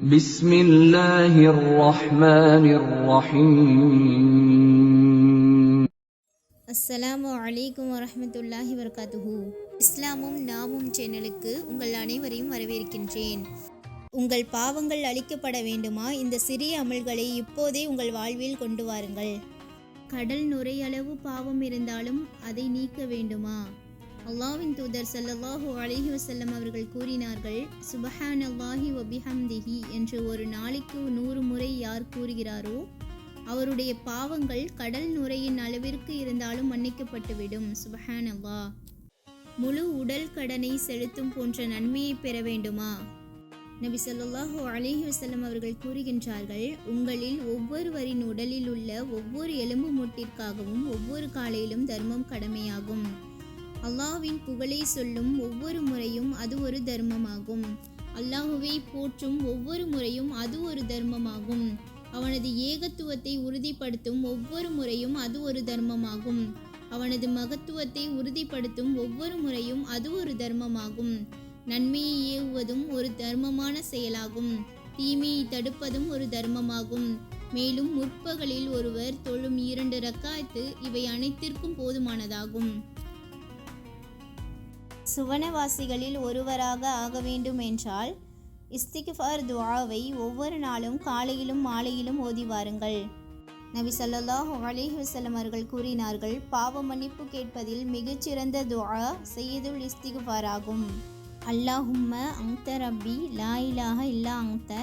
بسم الله الرحمن الرحيم அஸ்ஸலாமு அலைக்கும் வரஹ்மத்துல்லாஹி வபரகாத்துஹு இஸ்லாமும் நாமும் சேனலுக்கு உங்கள் அனைவரையும் வரவேற்கின்றேன் உங்கள் பாவங்கள் அழிக்கப்பட வேண்டுமா இந்த சிறிய அமல்களை இப்போதே உங்கள் வாழ்வில் கொண்டு வாருங்கள் கடல் நுரையளவு பாவம் இருந்தாலும் அதை நீக்க வேண்டுமா அல்லாவின் தூதர் ஸல்லல்லாஹு அலைஹி வசல்லம் அவர்கள் கூறினார்கள் சுபஹானல்லாஹி ஒபிஹம்திஹி என்று ஒரு நாளைக்கு நூறு முறை யார் கூறுகிறாரோ அவருடைய பாவங்கள் கடல் நுரையின் அளவிற்கு இருந்தாலும் மன்னிக்கப்பட்டுவிடும். சுபஹானல்லா முழு உடல் கடனை செலுத்தும் போன்ற நன்மையை பெற வேண்டுமா? நபி சொல்லாஹு அலிஹி வசல்லம் அவர்கள் கூறுகின்றார்கள் உங்களில் ஒவ்வொருவரின் உடலில் உள்ள ஒவ்வொரு எலும்பு மூட்டிற்காகவும் ஒவ்வொரு காலையிலும் தர்மம் கடமையாகும். அல்லாஹ்வின் புகழை சொல்லும் ஒவ்வொரு முறையும் அது ஒரு தர்மமாகும். அல்லாஹுவை போற்றும் ஒவ்வொரு முறையும் அது ஒரு தர்மமாகும். அவனது ஏகத்துவத்தை உறுதிப்படுத்தும் ஒவ்வொரு முறையும் அது ஒரு தர்மமாகும். அவனது மகத்துவத்தை உறுதிப்படுத்தும் ஒவ்வொரு முறையும் அது ஒரு தர்மமாகும். நன்மையை ஏவுவதும் ஒரு தர்மமான செயலாகும். தீமையை தடுப்பதும் ஒரு தர்மமாகும். மேலும் முற்பகலில் ஒருவர் தொழும் இரண்டு ரக்காயத்து இவை அனைத்திற்கும் போதுமானதாகும். சுவனவாசிகளில் ஒருவராக ஆக வேண்டும் என்றால் இஸ்திக்ஃபார் துவாவை ஒவ்வொரு நாளும் காலையிலும் மாலையிலும் ஓதி வாருங்கள். நபி சல்லாஹ் அலிஹ் வசலம் அவர்கள் கூறினார்கள் பாவ மன்னிப்பு கேட்பதில் மிகச்சிறந்த துவா செய்யுதுல் இஸ்திகுபார் ஆகும். அல்லாஹும்ம அங்த ரப்பி லா இலாக இல்லா அங்த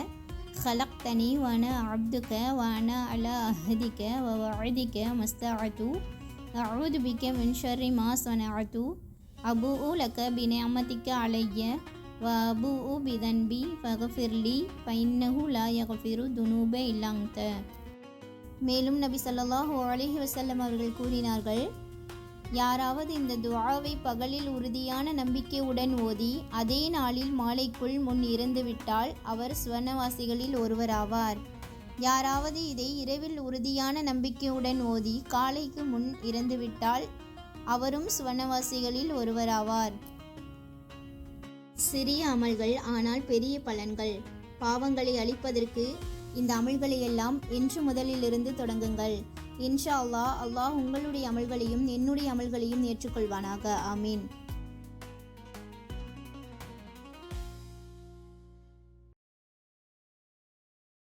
ஹலக்தனி வன அப்துக வன அல அஹதிக்க வ அழுதிக்க மஸ்த அத்து அழுதுபிக்க மின்ஷரி மாஸ் வன அத்து அபு உலக லக்க பினமதிக்க அலைய வ அபு உ பிதன்பி ஃபகஃபிர்லி ஃபைன்னஹு லா யகஃபிரு துனூபே இல்லாங்த மேலும் நபி சொல்லாஹு அலிஹி வசல்லம் அவர்கள் கூறினார்கள் யாராவது இந்த துவாவை பகலில் உறுதியான நம்பிக்கையுடன் ஓதி அதே நாளில் மாலைக்குள் முன் இறந்துவிட்டால் அவர் சுவர்ணவாசிகளில் ஒருவராவார். யாராவது இதை இரவில் உறுதியான நம்பிக்கையுடன் ஓதி காலைக்கு முன் இறந்துவிட்டால் அவரும் சுவனவாசிகளில் ஒருவராவார். சிறிய அமல்கள் ஆனால் பெரிய பலன்கள். பாவங்களை அழிப்பதற்கு இந்த அமல்களை எல்லாம் இன்று முதலிலிருந்து தொடங்குங்கள். இன்ஷா அல்லாஹ் அல்லாஹ் உங்களுடைய அமல்களையும் என்னுடைய அமல்களையும் ஏற்றுக்கொள்வானாக. ஆமீன்.